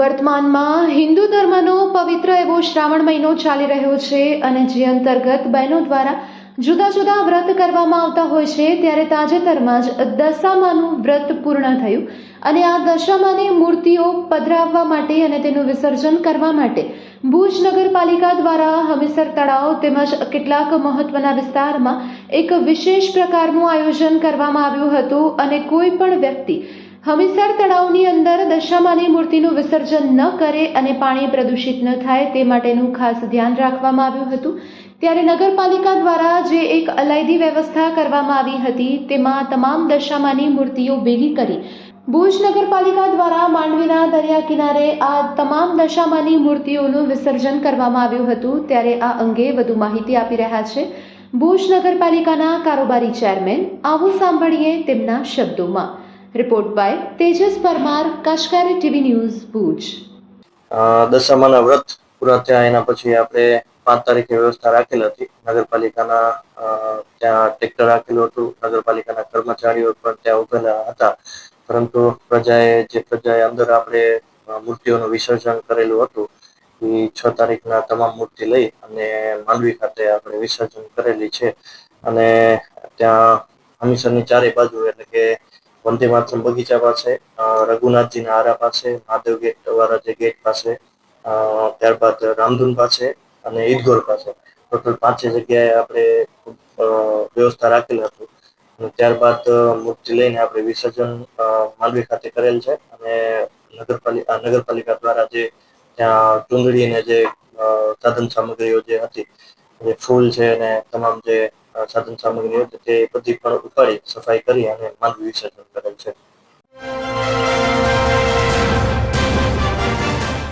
વર્તમાનમાં હિન્દુ ધર્મનો પવિત્ર એવો શ્રાવણ મહિનો ચાલી રહ્યો છે અને જે અંતર્ગત બહેનો દ્વારા જુદા જુદા વ્રત કરવામાં આવતા હોય છે, ત્યારે તાજેતરમાં જ દશામાનું વ્રત પૂર્ણ થયું અને આ દશામાની મૂર્તિઓ પધરાવવા માટે અને તેનું વિસર્જન કરવા માટે ભુજ નગરપાલિકા દ્વારા હમીસર તળાવ તેમજ કેટલાક મહત્વના વિસ્તારમાં એક વિશેષ પ્રકારનું આયોજન કરવામાં આવ્યું હતું અને કોઈ પણ વ્યક્તિ હમીસર તળાવની અંદર દશામાની મૂર્તિનું વિસર્જન ન કરે અને પાણી પ્રદૂષિત ન થાય તે માટેનું ખાસ ધ્યાન રાખવામાં આવ્યું હતું. ત્યારે નગરપાલિકા દ્વારા જે એક અલાયદી વ્યવસ્થા કરવામાં આવી હતી, તેમાં તમામ દશામાની મૂર્તિઓ ભેગી કરી ભુજ નગરપાલિકા દ્વારા માંડવીના દરિયા કિનારે આ તમામ દશામાની મૂર્તિઓનું વિસર્જન કરવામાં આવ્યું હતું. ત્યારે આ અંગે વધુ માહિતી આપી રહ્યા છે ભુજ નગરપાલિકાના કારોબારી ચેરમેન. આવું સાંભળીએ તેમના શબ્દોમાં. રિપોર્ટ બાય તેજસ પરમાર કાશકારી ટીવી ન્યૂઝ ભુજ દશામાના વ્રત પૂરા થયા, એના પછી આપણે પાંચ તારીખે વ્યવસ્થા રાખેલ હતી. નગરપાલિકાના ત્યાં ટ્રેક્ટર રાખેલું હતું. નગરપાલિકાના કર્મચારીઓ પણ ત્યાં ઉભેલા હતા. પરંતુ પ્રજાએ, જે પ્રજાએ અંદર આપણે મૂર્તિઓનું વિસર્જન કરેલું હતું, એ છ તારીખના તમામ મૂર્તિ લઈ અને માંડવી ખાતે આપણે વિસર્જન કરેલી છે. અને ત્યાં હમીસરની ચારે બાજુ એટલે કે વંદે માતરમ બગીચા પાસે રઘુનાથજીના આરા પાસે, મહાદેવ ગેટ વાળા જે ગેટ પાસે ત્યારબાદ રામધૂન પાસે અને ઈદગોર પાસે. ટોટલ પાંચે જગ્યાએ આપણે વ્યવસ્થા રાખેલ હતું. ત્યારબાદ મૂર્તિ લઈને આપણે વિસર્જન માંડવી ખાતે કરેલ છે. અને નગરપાલિકા નગરપાલિકા દ્વારા જે ત્યાં ચૂંદડી અને જે સાધન સામગ્રીઓ જે હતી જે ફૂલ છે અને તમામ જે સાધન સામગ્રી હોય તો તે બધી પણ ઉપાડી સફાઈ કરી અને માંડવી વિસર્જન કરેલ છે.